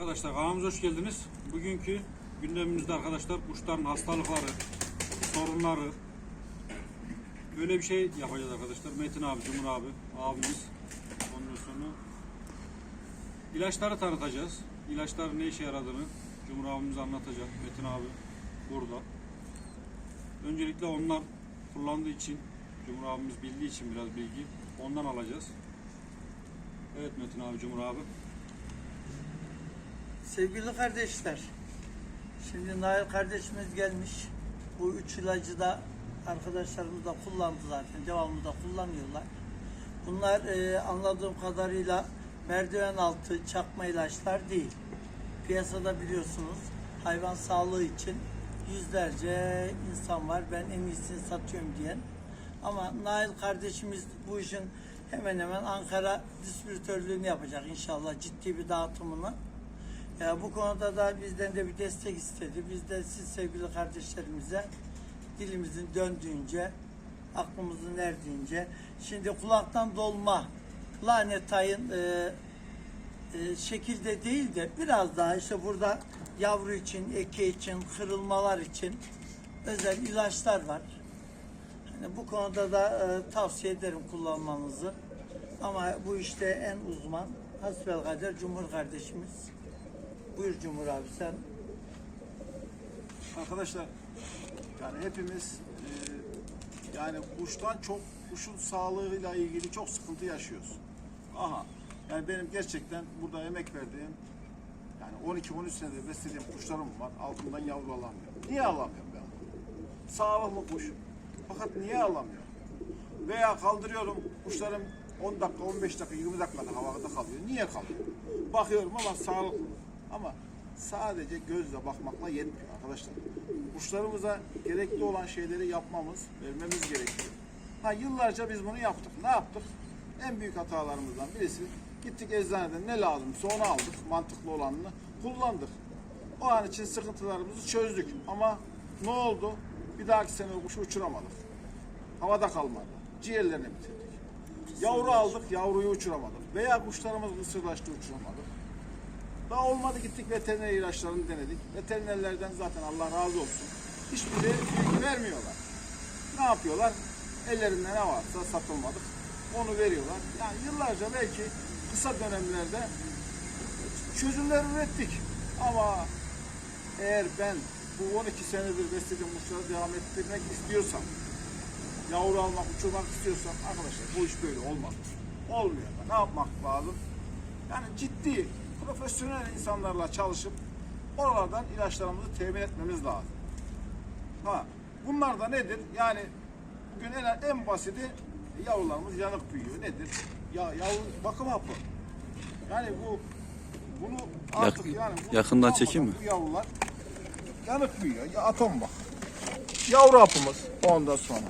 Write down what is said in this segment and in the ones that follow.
Arkadaşlar kanalımıza hoş geldiniz. Bugünkü gündemimizde arkadaşlar kuşların hastalıkları, sorunları böyle bir şey yapacağız arkadaşlar. Metin abi, Cumhur abi, abimiz. Ondan sonra ilaçları tanıtacağız. İlaçların ne işe yaradığını Cumhur abimiz anlatacak. Metin abi burada. Öncelikle onlar kullandığı için, Cumhur abimiz bildiği için biraz bilgi ondan alacağız. Evet Metin abi, Cumhur abi. Sevgili kardeşler, şimdi Nail kardeşimiz gelmiş. Bu üç ilacı da arkadaşlarımız da kullandı zaten. Devamlı da kullanıyorlar. Bunlar e, anladığım kadarıyla merdiven altı çakma ilaçlar değil. Piyasada biliyorsunuz hayvan sağlığı için yüzlerce insan var. Ben en iyisini satıyorum diyen. Ama Nail kardeşimiz bu işin hemen hemen Ankara distribütörlüğünü yapacak inşallah ciddi bir dağıtımını. Ya bu konuda da bizden de bir destek istedi. Biz de siz sevgili kardeşlerimize dilimizin döndüğünce, aklımızın erdiğince, şimdi kulaktan dolma, lanet ayın e, e, şekilde değil de biraz daha işte burada yavru için, eke için, kırılmalar için özel ilaçlar var. Hani bu konuda da e, tavsiye ederim kullanmanızı. Ama bu işte en uzman hasbelkader Cumhur kardeşimiz. Buyur Cumhur abi sen. Arkadaşlar yani hepimiz e, yani kuştan çok kuşun sağlığıyla ilgili çok sıkıntı yaşıyoruz. Aha yani benim gerçekten burada emek verdiğim yani 12-13 senedir beslediğim kuşlarım var. Altından yavru alamıyorum. Niye alamıyorum ben? Sağlıklı kuş. Fakat niye alamıyorum? Veya kaldırıyorum kuşlarım 10 dakika, 15 dakika, 20 dakikada havada kalıyor. Niye kalıyor? Bakıyorum ama sağlıklı. Ama sadece gözle bakmakla yetmiyor arkadaşlar. Kuşlarımıza gerekli olan şeyleri yapmamız, vermemiz gerekiyor. Ha yıllarca biz bunu yaptık. Ne yaptık? En büyük hatalarımızdan birisi gittik eczaneden ne lazımsa onu aldık. Mantıklı olanını kullandık. O an için sıkıntılarımızı çözdük. Ama ne oldu? Bir dahaki sene kuşu uçuramadık. Havada kalmadı. Ciğerlerini bitirdik. Yavru aldık, yavruyu uçuramadık. Veya kuşlarımız ısırlaştı, uçuramadık. Daha olmadı gittik veteriner ilaçlarını denedik. Veterinerlerden zaten Allah razı olsun. Hiçbiri vermiyorlar. Ne yapıyorlar? Ellerinde ne varsa satılmadık. Onu veriyorlar. Yani yıllarca belki kısa dönemlerde çözümler ürettik. Ama eğer ben bu 12 senedir beslediğim kuşları devam ettirmek istiyorsam, yavru almak, uçurmak istiyorsam arkadaşlar bu iş böyle olmaz. Olmuyor. Ne yapmak lazım? Yani ciddi, profesyonel insanlarla çalışıp oralardan ilaçlarımızı temin etmemiz lazım. Ha, bunlar da nedir? Yani bugün en, en basiti yavrularımız yanık büyüyor. Nedir? Ya yavru bakım hapı. Yani bu bunu artık Yak- yani bunu yakından çekeyim mi? Bu yavrular yanık büyüyor. Ya atom bak. Yavru hapımız ondan sonra.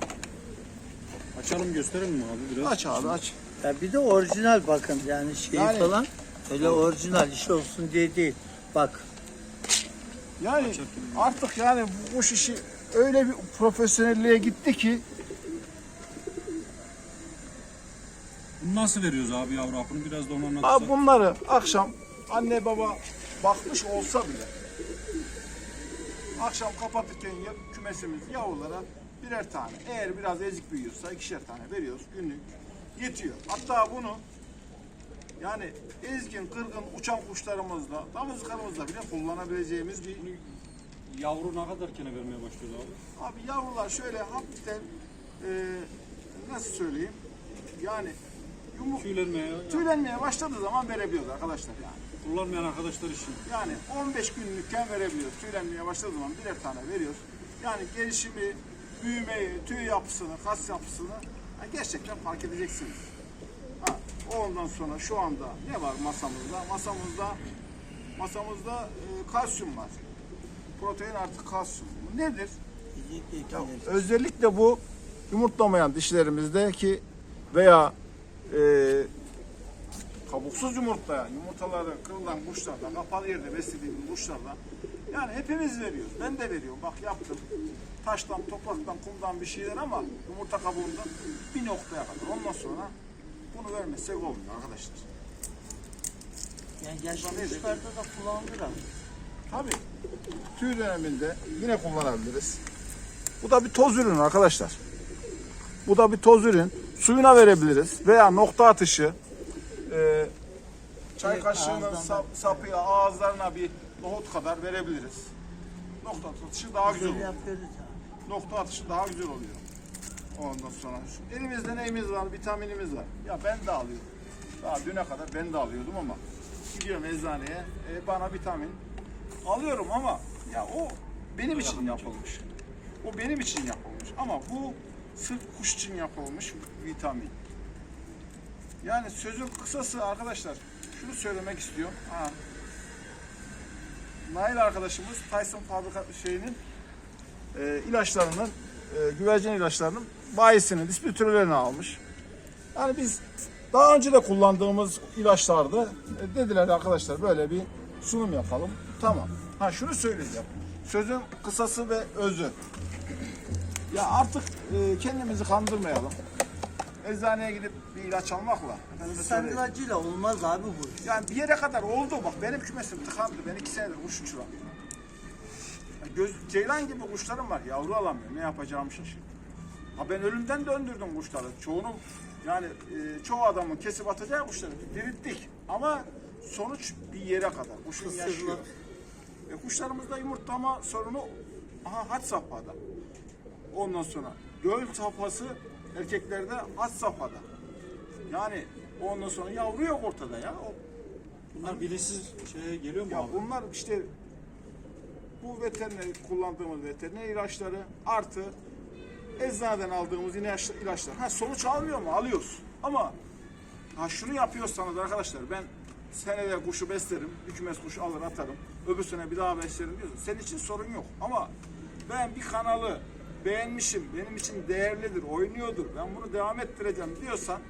Açalım gösterelim mi abi biraz? Aç abi aç. Ya bir de orijinal bakın yani şey Yani- falan öyle orijinal iş olsun diye değil. Bak Yani artık yani bu kuş işi öyle bir profesyonelliğe gitti ki Bunu nasıl veriyoruz abi yavru hapını? Biraz da onu anlatırsak. Abi bunları akşam anne baba bakmış olsa bile akşam kapatırken ya- kümesimiz yavrulara birer tane. Eğer biraz ezik büyüyorsa ikişer tane veriyoruz günlük. Yetiyor. Hatta bunu yani ezgin, kırgın uçan kuşlarımızla, damızlıklarımızla bile kullanabileceğimiz bir Yavru ne kadar kene vermeye başlıyor abi? Abi yavrular şöyle hafiften e, nasıl söyleyeyim yani yumuk Tüylenmeye, tüylenmeye başladığı zaman verebiliyoruz arkadaşlar yani. kullanmayan arkadaşlar için. Yani 15 günlükken verebiliyoruz. Tüylenmeye başladığı zaman birer tane veriyoruz. Yani gelişimi, büyümeyi, tüy yapısını, kas yapısını yani gerçekten fark edeceksiniz. Ondan sonra şu anda ne var masamızda? Masamızda masamızda e, kalsiyum var. Protein artı kalsiyum. Nedir? Ya, özellikle bu yumurtlamayan dişlerimizdeki veya e, kabuksuz yumurtlayan, yumurtaları kırılan kuşlarla, kapalı yerde beslediğimiz kuşlarla yani hepimiz veriyoruz. Ben de veriyorum. Bak yaptım. Taştan, topraktan, kumdan bir şeyler ama yumurta kabuğundan bir noktaya kadar. Ondan sonra bunu vermezsek olmuyor arkadaşlar. Yani yaşlı kuşlarda da kullanılır abi. Tabii. Tüy döneminde yine kullanabiliriz. Bu da bir toz ürünü arkadaşlar. Bu da bir toz ürün. Suyuna verebiliriz veya nokta atışı e, çay Evet, kaşığının sap, sapıyla ağızlarına bir nohut kadar verebiliriz. Nokta atışı daha güzel oluyor. Nokta atışı daha güzel oluyor. Ondan sonra şu elimizde neyimiz var? Vitaminimiz var. Ya ben de alıyorum. Daha düne kadar ben de alıyordum ama gidiyorum eczaneye e, bana vitamin alıyorum ama ya o benim için yapılmış. O benim için yapılmış ama bu sırf kuş için yapılmış vitamin. Yani sözün kısası arkadaşlar şunu söylemek istiyorum. Ha. Nail arkadaşımız Tyson fabrika şeyinin e, ilaçlarının, e, güvercin ilaçlarının bayisini, distribütörlerini almış. Yani biz daha önce de kullandığımız ilaçlardı. E, dediler arkadaşlar böyle bir sunum yapalım. Tamam. Ha şunu söyleyeceğim. Sözün kısası ve özü. Ya artık e, kendimizi kandırmayalım. Eczaneye gidip bir ilaç almakla. Sen ilacıyla olmaz abi bu. Yani bir yere kadar oldu bak benim kümesim tıkandı. Ben iki senedir kuş uçuramıyorum. Göz, ceylan gibi kuşlarım var yavru alamıyorum. Ne yapacağımı şaşırdım. Ha ben ölümden döndürdüm kuşları. Çoğunu yani e, çoğu adamın kesip atacağı kuşları dirilttik. Ama sonuç bir yere kadar. Kuşun yaşıyor. E, kuşlarımızda yumurtlama sorunu aha had safhada. Ondan sonra göl safhası erkeklerde had safhada. Yani ondan sonra yavru yok ortada ya. O, Bunlar bilinçsiz şeye geliyor mu ya abi? bunlar işte bu veteriner kullandığımız veteriner ilaçları artı eczaneden aldığımız ilaç, ilaçlar. Ha sonuç almıyor mu? Alıyoruz. Ama ha şunu yapıyorsanız arkadaşlar ben senede kuşu beslerim, bir kümes kuşu alır atarım. Öbür sene bir daha beslerim diyorsun. Senin için sorun yok. Ama ben bir kanalı beğenmişim, benim için değerlidir, oynuyordur, ben bunu devam ettireceğim diyorsan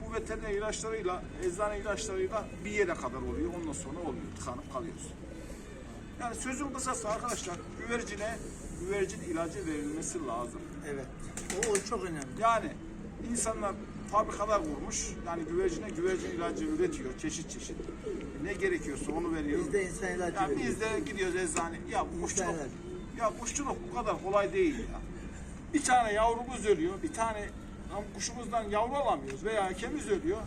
bu veteriner ilaçlarıyla, eczane ilaçlarıyla bir yere kadar oluyor. Ondan sonra olmuyor. Tıkanıp kalıyoruz. Yani sözün kısası arkadaşlar güvercine güvercin ilacı verilmesi lazım. Evet. O, o çok önemli. Yani insanlar fabrikalar kurmuş. Yani güvercine güvercin ilacı üretiyor çeşit çeşit. Ne gerekiyorsa onu veriyor. Biz de insan ilacı Ya veriyoruz. biz de gidiyoruz eczane. Ya kuşçuluk, ya kuşçuluk bu kadar kolay değil ya. Bir tane yavrumuz ölüyor, bir tane tam kuşumuzdan yavru alamıyoruz veya erkeğimiz ölüyor.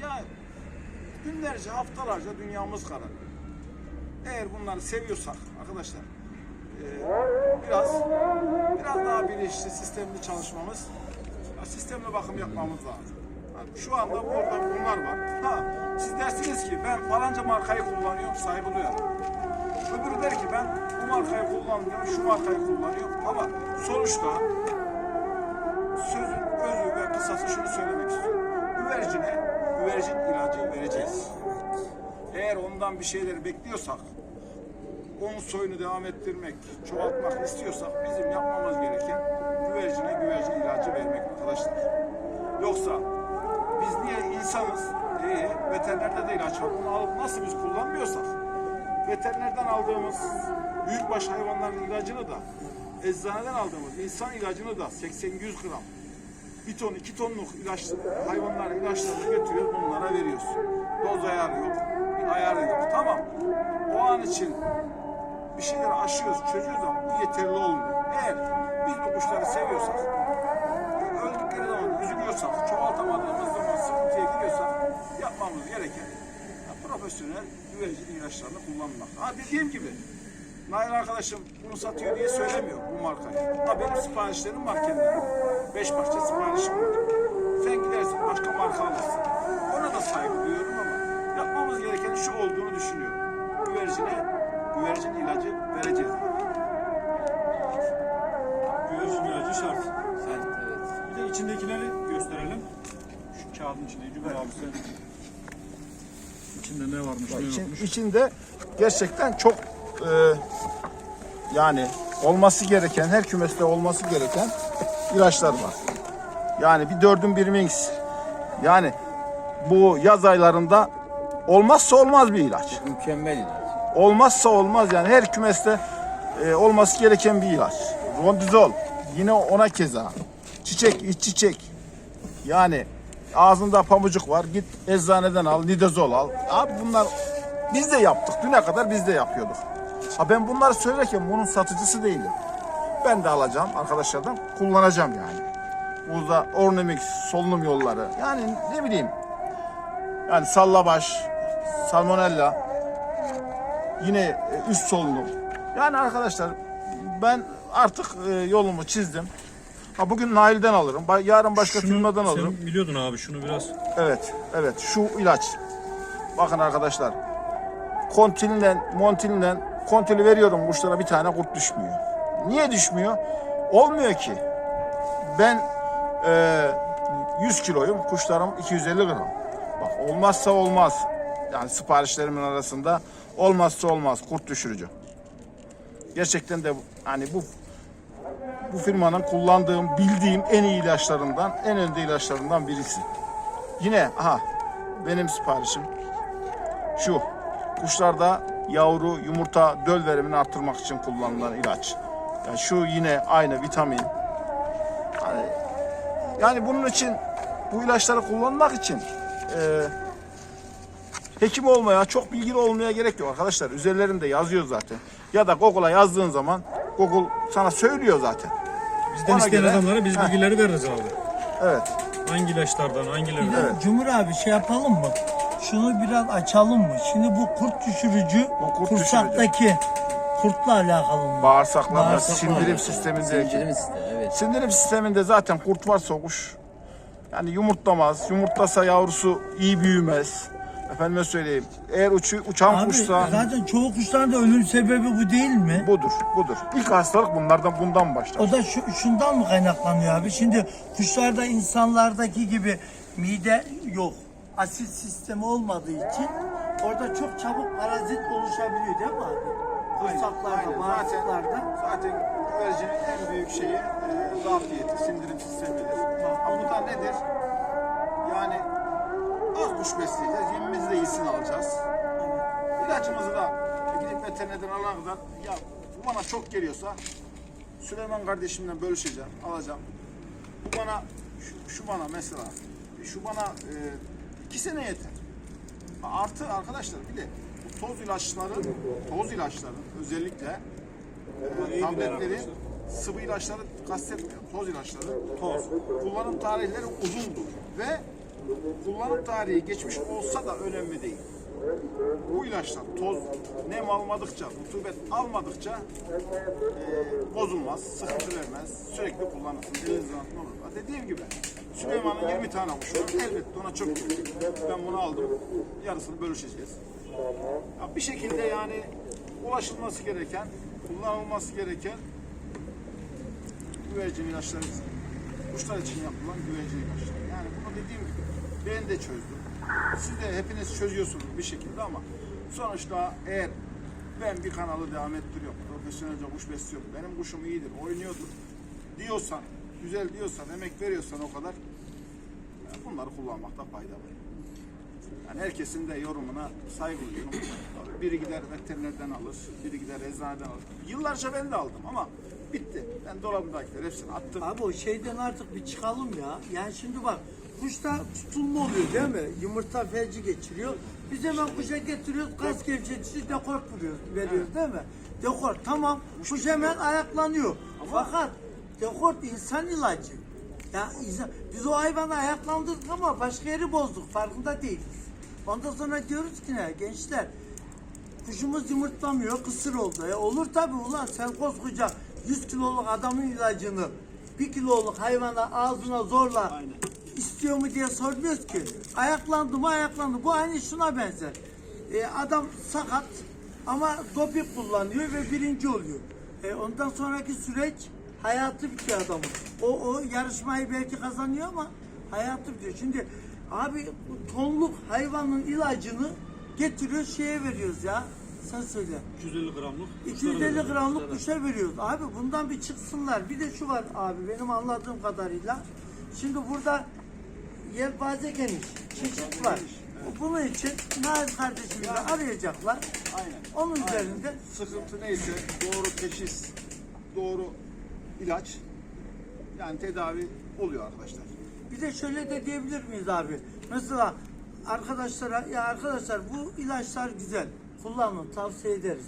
Ya günlerce, haftalarca dünyamız kararıyor. Eğer bunları seviyorsak arkadaşlar biraz biraz daha bilinçli, sistemli çalışmamız, sistemli bakım yapmamız lazım. Yani şu anda burada bunlar var. Ha, siz dersiniz ki ben falanca markayı kullanıyorum, saygı duyarım. Öbürü der ki ben bu markayı kullanmıyorum, şu markayı kullanıyorum. Ama sonuçta sözün özü ve kısası şunu söylemek istiyorum. Güvercine güvercin ilacı vereceğiz. Eğer ondan bir şeyleri bekliyorsak, onun soyunu devam ettirmek, çoğaltmak istiyorsak bizim yapmamız gereken güvercine güvercin ilacı vermek arkadaşlar. Yoksa biz niye insanız? Ee, veterinerde de ilaç var. Bunu alıp nasıl biz kullanmıyorsak veterinerden aldığımız büyükbaş hayvanların ilacını da eczaneden aldığımız insan ilacını da 80-100 gram bir ton, iki tonluk ilaç, hayvanların ilaçlarını götürüyoruz, bunlara veriyoruz. Doz ayarı yok, bir ayarı yok. Tamam. O an için bir şeyler aşıyoruz, çözüyoruz ama bu yeterli olmuyor. Eğer biz bu kuşları seviyorsak, öldükleri zaman üzülüyorsak, çoğaltamadığımız zaman sıkıntıya giriyorsak yapmamız gereken ya, profesyonel güvercin ilaçlarını kullanmak. Ha dediğim gibi Nail arkadaşım bunu satıyor diye söylemiyor bu markayı. Ha benim siparişlerim var kendime. Beş parça siparişim var. Sen gidersin başka marka alırsın. Ona da saygı duyuyorum ama yapmamız gereken şu olduğunu düşünüyorum. Güvercine güvercin ilacı vereceğiz. Güvercin ilacı şart. Bir de içindekileri gösterelim. Şu kağıdın içinde Cumhur abi sen. İçinde ne varmış, ne İçin, yokmuş? içinde gerçekten çok e, yani olması gereken, her kümeste olması gereken ilaçlar var. Yani bir dördün bir mix. Yani bu yaz aylarında olmazsa olmaz bir ilaç. Mükemmel ilaç. Olmazsa olmaz yani her kümeste e, olması gereken bir ilaç. Rondizol yine ona keza. Çiçek, iç çiçek. Yani ağzında pamucuk var. Git eczaneden al, nidazol al. Abi bunlar biz de yaptık. Düne kadar biz de yapıyorduk. Ha ben bunları söylerken bunun satıcısı değilim. Ben de alacağım arkadaşlardan kullanacağım yani. Burada ornemik solunum yolları. Yani ne bileyim. Yani sallabaş, salmonella, yine e, üst solunum. Yani arkadaşlar ben artık e, yolumu çizdim. Ha bugün Nail'den alırım. Yarın başka firmadan alırım. Sen biliyordun abi şunu biraz. Evet, evet. Şu ilaç. Bakın arkadaşlar. Kontilinle, montilinle kontili veriyorum kuşlara bir tane kurt düşmüyor. Niye düşmüyor? Olmuyor ki. Ben e, 100 kiloyum, kuşlarım 250 gram. Bak olmazsa olmaz. Yani siparişlerimin arasında olmazsa olmaz kurt düşürücü. Gerçekten de hani bu bu firmanın kullandığım, bildiğim en iyi ilaçlarından, en önde ilaçlarından birisi. Yine aha benim siparişim şu. Kuşlarda yavru, yumurta, döl verimini arttırmak için kullanılan ilaç. Yani şu yine aynı vitamin. Yani, yani bunun için bu ilaçları kullanmak için e, hekim olmaya, çok bilgili olmaya gerek yok arkadaşlar. Üzerlerinde yazıyor zaten. Ya da Google'a yazdığın zaman Google sana söylüyor zaten. Bizden Ona isteyen göre- adamlara biz Heh. bilgileri veririz abi. Evet. Hangi ilaçlardan, hangileri? Evet. Cumhur abi şey yapalım mı? Şunu biraz açalım mı? Şimdi bu kurt düşürücü Bu kurt kursaktaki kurtla alakalı mı? Bağırsaklarda, Bağırsaklar. sindirim sistemindeki. Sindirim sistemi evet. Sindirim sisteminde zaten kurt varsa kuş yani yumurtlamaz. Yumurtlasa yavrusu iyi büyümez. Efendime söyleyeyim. Eğer uçu, uçan Abi kuşsa zaten çoğu kuşların da ölüm sebebi bu değil mi? budur, budur. İlk hastalık bunlardan bundan başlar. O da şu, şundan mı kaynaklanıyor abi? Şimdi kuşlarda insanlardaki gibi mide yok. Asit sistemi olmadığı için orada çok çabuk parazit oluşabiliyor değil mi abi? Kursaklarda, Aynen. bağırsaklarda. Zaten güvercinin en büyük şeyi e, zafiyeti, sindirim sistemidir. Ama bu da nedir? Yani kuş besleyeceğiz, yemimizi de iyisini alacağız. İlacımızı da gidip veterinerden alana kadar ya bu bana çok geliyorsa Süleyman kardeşimle bölüşeceğim, alacağım. Bu bana, şu, şu bana mesela, şu bana e, iki sene yeter. Artı arkadaşlar bir de bu toz ilaçların, toz ilaçların özellikle e, tabletleri, sıvı ilaçları kastetmiyorum. Toz ilaçları, toz. Kullanım tarihleri uzundur ve kullanım tarihi geçmiş olsa da önemli değil. Bu ilaçlar toz nem almadıkça, rutubet almadıkça e, bozulmaz, sıkıntı vermez. Sürekli kullanırsın. Elinizin altında olur. Dediğim gibi Süleyman'ın 20 tane kuşu var. Elbette ona çok gelecek. Ben bunu aldım. Yarısını bölüşeceğiz. Ya bir şekilde yani ulaşılması gereken, kullanılması gereken güvercin ilaçları kuşlar için yapılan güvercin ilaçları. Yani bunu dediğim gibi ben de çözdüm. Siz de hepiniz çözüyorsunuz bir şekilde ama sonuçta eğer ben bir kanalı devam ettiriyorum, profesyonelce kuş besliyorum, benim kuşum iyidir, oynuyordur diyorsan, güzel diyorsan, emek veriyorsan o kadar ya bunları kullanmakta fayda var. Yani herkesin de yorumuna saygı duyuyorum. Biri gider veterinerden alır, biri gider eczaneden alır. Yıllarca ben de aldım ama bitti. Ben dolabımdakileri hepsini attım. Abi o şeyden artık bir çıkalım ya. Yani şimdi bak kuşta tutulma oluyor değil mi? Yumurta felci geçiriyor. Biz hemen kuşa getiriyoruz, kas gevşetici dekor vuruyoruz, veriyoruz değil mi? Dekor tamam, kuş hemen ayaklanıyor. Fakat dekor insan ilacı. Ya insan, biz o hayvanı ayaklandırdık ama başka yeri bozduk, farkında değiliz. Ondan sonra diyoruz ki ne gençler, Kuşumuz yumurtlamıyor, kısır oldu. E olur tabi ulan sen koskoca 100 kiloluk adamın ilacını bir kiloluk hayvana ağzına zorla istiyor mu diye sormuyoruz ki. Ayaklandı mı ayaklandı. Bu aynı şuna benzer. E, adam sakat ama doping kullanıyor ve birinci oluyor. E, ondan sonraki süreç hayatı bitiyor adamın. O, o yarışmayı belki kazanıyor ama hayatı bitiyor. Şimdi abi tonluk hayvanın ilacını getiriyor şeye veriyoruz ya. Sen söyle. 250 gramlık. 250 gramlık kuşa veriyoruz. Abi bundan bir çıksınlar. Bir de şu var abi benim anladığım kadarıyla. Şimdi burada yelpaze geniş. Çeşit var. Bunun için Nail kardeşimizi arayacaklar. Aynen. Onun Aynen. üzerinde sıkıntı neyse doğru teşhis, doğru ilaç yani tedavi oluyor arkadaşlar. Bir de şöyle de diyebilir miyiz abi? Mesela arkadaşlara ya arkadaşlar bu ilaçlar güzel. Kullanın tavsiye ederiz.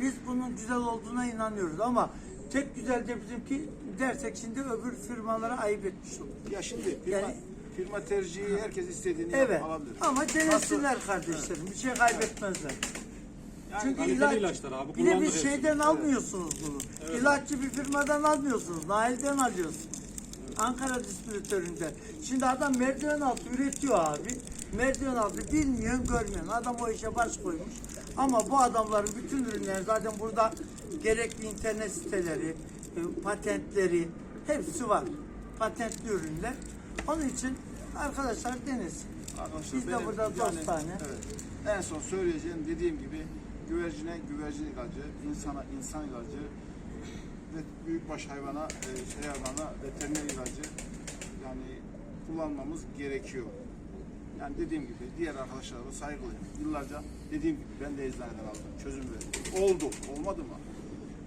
Biz bunun güzel olduğuna inanıyoruz ama tek güzel de bizimki dersek şimdi öbür firmalara ayıp etmiş olur. Ya şimdi firma, Yani- firma tercihi herkes istediğini Evet. alabilir. Ama denesinler kardeşlerim. Bir şey kaybetmezler. Çünkü kaliteli ilaç, ilaçlar abi, bir de bir kullandık hepsini. şeyden almıyorsunuz bunu. İlaççı bir firmadan almıyorsunuz. Nail'den alıyorsunuz. Ankara distribütöründen. Şimdi adam merdiven altı üretiyor abi. Merdiven altı bilmiyorsun görmüyorsun. Adam o işe baş koymuş. Ama bu adamların bütün ürünleri zaten burada gerekli internet siteleri, e, patentleri hepsi var. Patentli ürünler. Onun için arkadaşlar denesin. Arkadaşlar Biz de benim burada dostane. Evet. En son söyleyeceğim dediğim gibi güvercine güvercin ilacı, insana insan ilacı ve büyükbaş hayvana, e, şey hayvana veteriner ilacı yani kullanmamız gerekiyor. Yani dediğim gibi diğer arkadaşlara da saygılıyım. Yıllarca dediğim gibi ben de eczaneden aldım, çözüm verdim. Oldu, olmadı mı?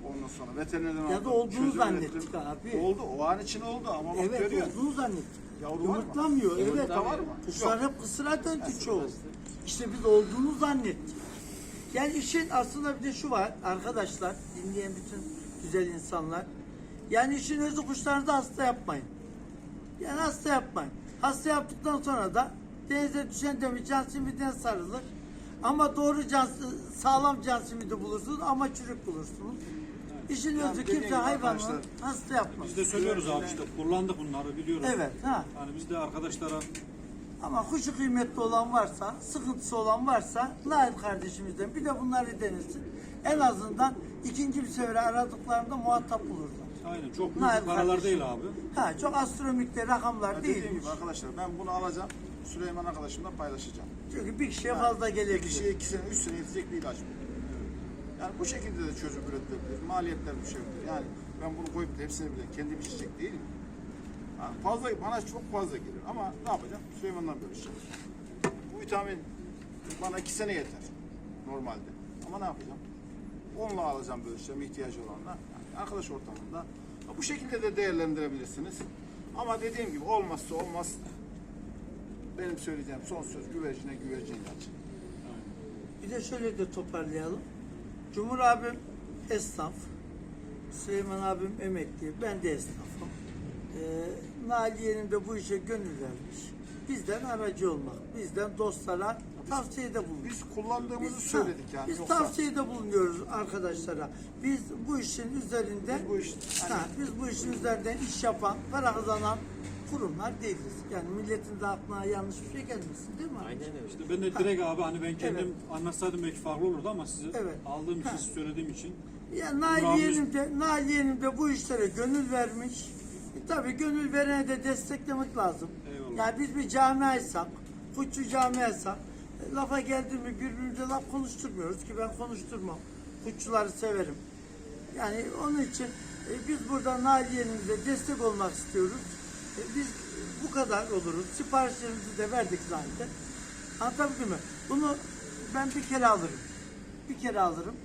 Ondan sonra veterinerden aldım. Ya da olduğunu çözüm zannettik ürettim. abi. Oldu, o an için oldu ama bak Evet görüyorsun. olduğunu zannettik. Yavru var mı? Yumurtlamıyor. Evet. Yumurta var mı? Kuşlar hep kısıra döndü çoğu. İşte biz olduğunu zannettik. Yani işin aslında bir de şu var arkadaşlar, dinleyen bütün güzel insanlar. Yani işin özü kuşlarınızı hasta yapmayın. Yani hasta yapmayın. Hasta yaptıktan sonra da denize düşen demir can simidine sarılır. Ama doğru can, sağlam can simidi bulursunuz ama çürük bulursunuz. İşin Yani özü kimse hayvanı arkadaşlar, hasta yapmaz. Biz de söylüyoruz abi işte kullandık bunları biliyoruz. Evet ha. Hani biz de arkadaşlara Ama kuşu kıymetli olan varsa, sıkıntısı olan varsa Nail kardeşimizden bir de bunları denesin. En azından ikinci bir sefer aradıklarında muhatap bulurlar. aynen çok büyük Nail paralar kardeşim. değil abi. Ha çok astronomikte rakamlar Ya değil. Dediğim gibi arkadaşlar ben bunu alacağım. Süleyman arkadaşımla paylaşacağım. Çünkü bir kişiye Yani fazla Bir gelebilir. kişiye iki sene, üç sene yetecek bir ilaç bu. Yani bu şekilde de çözüm üretilebilir. Maliyetler düşebilir. Yani ben bunu koyup da hepsini bile kendim içecek değilim. Yani fazla, bana çok fazla gelir. Ama ne yapacağım? Süleyman'dan bölüşeceğim. Bu vitamin bana iki sene yeter. Normalde. Ama ne yapacağım? Onunla alacağım bölüşeceğim ihtiyacı olanla. Yani arkadaş ortamında. Bu şekilde de değerlendirebilirsiniz. Ama dediğim gibi olmazsa olmaz. Benim söyleyeceğim son söz güvercine güvercin ilacı. Bir de şöyle de toparlayalım. Cumhur abim esnaf. Süleyman abim emekli. Ben de esnafım. Ee, Nailiye'nin de bu işe gönül vermiş. Bizden aracı olmak. Bizden dostlara tavsiyede bulunmak. Biz kullandığımızı Biz- söyledik yani. Biz Yoksa tavsiyede bulunuyoruz arkadaşlara. Biz bu işin üzerinde Biz bu iş- ha, biz bu işin üzerinden iş yapan, para kazanan kurumlar değiliz. Yani milletin de aklına yanlış bir şey gelmesin değil mi? Aynen öyle. İşte ben de direkt abi hani ben kendim Evet. anlatsaydım belki farklı olurdu ama size Evet. aldığım için Ha. size söylediğim için Ya Nailiye'nin de, Nailiye'nin de bu işlere gönül vermiş. E, tabii gönül verene de desteklemek lazım. Eyvallah. Yani biz bir camiaysak, kuşçu camiaysak, e, lafa geldi mi birbirimize laf konuşturmuyoruz ki ben konuşturmam. Kuşçuları severim. Yani onun için e, biz burada Nailiye'nin de destek olmak istiyoruz. E, biz bu kadar oluruz. Siparişlerimizi de verdik zaten. Anlatabildim mi? Bunu ben bir kere alırım. Bir kere alırım.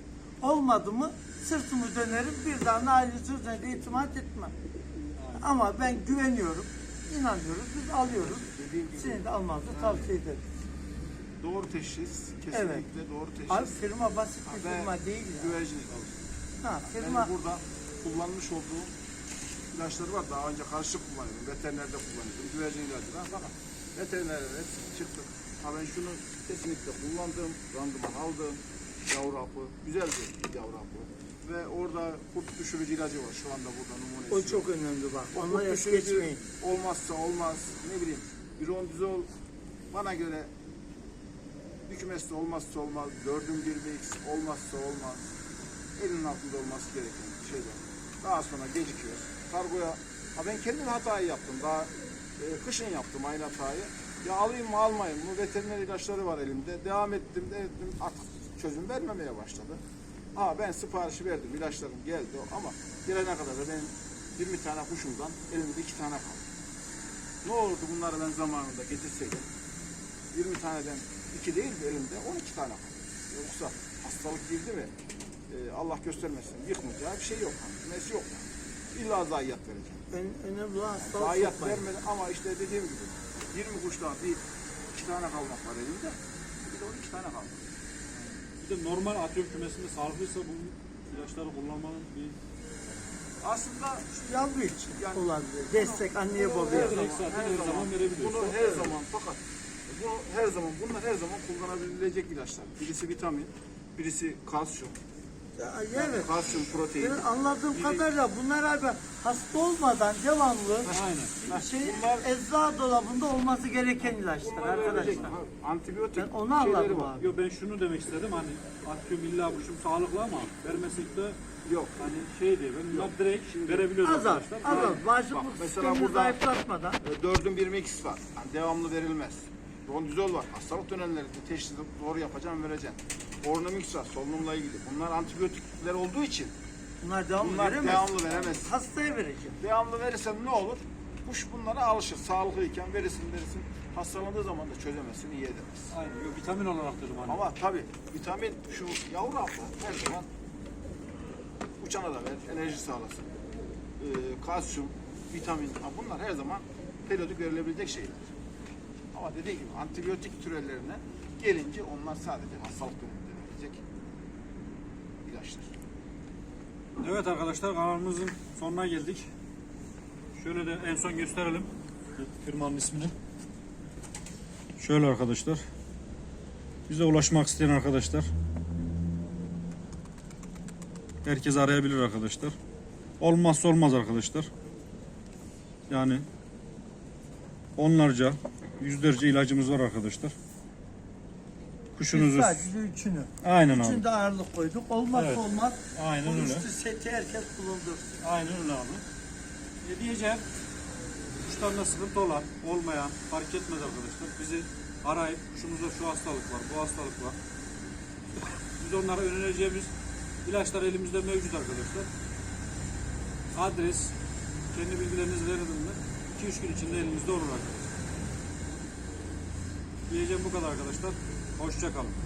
Olmadı mı sırtımı dönerim. Bir daha Nail'in sözüne de itimat etmem. Ama ben güveniyorum. inanıyoruz. Biz alıyoruz. Dediğim gibi. Seni de almanızı tavsiye ederim. doğru teşhis, kesinlikle Evet. doğru teşhis. Abi firma basit bir Ve firma değil ya. Güvercin ilacı. Ha, firma burada kullanmış olduğum ilaçları var. Daha önce karışık kullanıyordum. Veterinerde kullanıyordum. Güvercin ilacı da. Fakat veterinere hepsi çıktık. Ha ben şunu kesinlikle kullandım. Randıman aldım. Yavru hapı. Güzel bir yavru hapı. Ve orada kurt düşürücü ilacı var. Şu anda burada numunesi. o çok önemli bak. O Onunla es geçmeyin. olmazsa olmaz. Ne bileyim. Birondizol bana göre bir kümeste olmazsa olmaz. Dördün bir mix olmazsa olmaz. Elinin altında olması gereken şeyler. Daha sonra gecikiyor. Kargoya ha ben kendim hatayı yaptım. Daha e, kışın yaptım aynı hatayı. Ya alayım mı almayayım mı? Veteriner ilaçları var elimde. Devam ettim ettim. Artık çözüm vermemeye başladı. Ha ben siparişi verdim. ilaçlarım geldi ama gelene kadar da benim 20 tane kuşumdan elimde iki tane kaldı. Ne olurdu bunları ben zamanında getirseydim? 20 taneden iki değil de elimde 12 tane kaldı. Yoksa hastalık girdi mi e, Allah göstermesin yıkmayacağı bir şey yok. Kümesi yok. Yani. İlla zayiat vereceğim. En, önemli olan hastalık Zayiat sokmayın. vermedi ama işte dediğim gibi 20 kuştan bir iki tane kalmak var elimde. Bir de o iki tane kaldı. Bir de normal atıyorum kümesinde sağlıklıysa bu ilaçları kullanmanın bir Aslında Yavru için Yani- olabilir. Destek anneye babaya. Direkt zaten her zaman verebiliyorsun. Bunu her zaman fakat bunu her zaman bunlar her zaman kullanabilecek ilaçlar. Birisi vitamin, birisi kalsiyum. Ya, Evet. Kalsiyum, protein. Ben anladığım kadarıyla bunlar abi hasta olmadan devamlı Aynen. şey bunlar- eczacı dolabında olması gereken ilaçlar arkadaşlar. Ha, Antibiyotik Ben onu anladım var. abi. Yo ben şunu demek istedim hani atıyorum illa bu şimdi sağlıklı ama vermesek de Yok. hani şey diye ben bunlar direkt verebiliyoruz Az az, arkadaşlar. az az. Bak, Bağışıklık mesela sistemini burada- zayıflatmadan. E, Dördün bir mix var. Yani devamlı verilmez. Rondizol var. Hastalık dönemlerinde teşhisi doğru yapacağım vereceğim. Ornomix var. Solunumla ilgili. Bunlar antibiyotikler olduğu için Bunlar devamlı bunlar veremez. devamlı veremez. Hastaya vereceğim. Devamlı verirsem ne olur? Kuş bunlara alışır. Sağlıklıyken verirsin verirsin. Hastalandığı zaman da çözemezsin, iyi edemez. Aynen. Yo, vitamin olarak dedim hani. Ama tabii vitamin şu yavru hapla her zaman uçana da ver, enerji sağlasın. Ee, kalsiyum, vitamin ha bunlar her zaman periyodik verilebilecek şeyler. Ama dediğim gibi antibiyotik türevlerine gelince onlar sadece hastalık verilecek ilaçlar. Evet arkadaşlar kanalımızın sonuna geldik. Şöyle de en son gösterelim firmanın ismini. Şöyle arkadaşlar. Bize ulaşmak isteyen arkadaşlar. Herkes arayabilir arkadaşlar. Olmazsa olmaz arkadaşlar. Yani onlarca, yüzlerce ilacımız var arkadaşlar. Biz Kuşunuzu sadece üçünü. aynen abi. Üçünde ağırlık koyduk. Olmazsa Evet. olmaz. Aynen Bu öyle. üçlü seti herkes bulundursun. Aynen öyle abi. E diyeceğim, kuşlarında sıkıntı olan, olmayan, fark etmez arkadaşlar. Bizi arayıp, kuşumuzda şu hastalık var, bu hastalık var. Biz onlara önereceğimiz ilaçlar elimizde mevcut arkadaşlar. Adres, kendi bilgilerinizi verin mi? 2-3 gün içinde elimizde olur arkadaşlar. Diyeceğim bu kadar arkadaşlar. Hoşça kalın.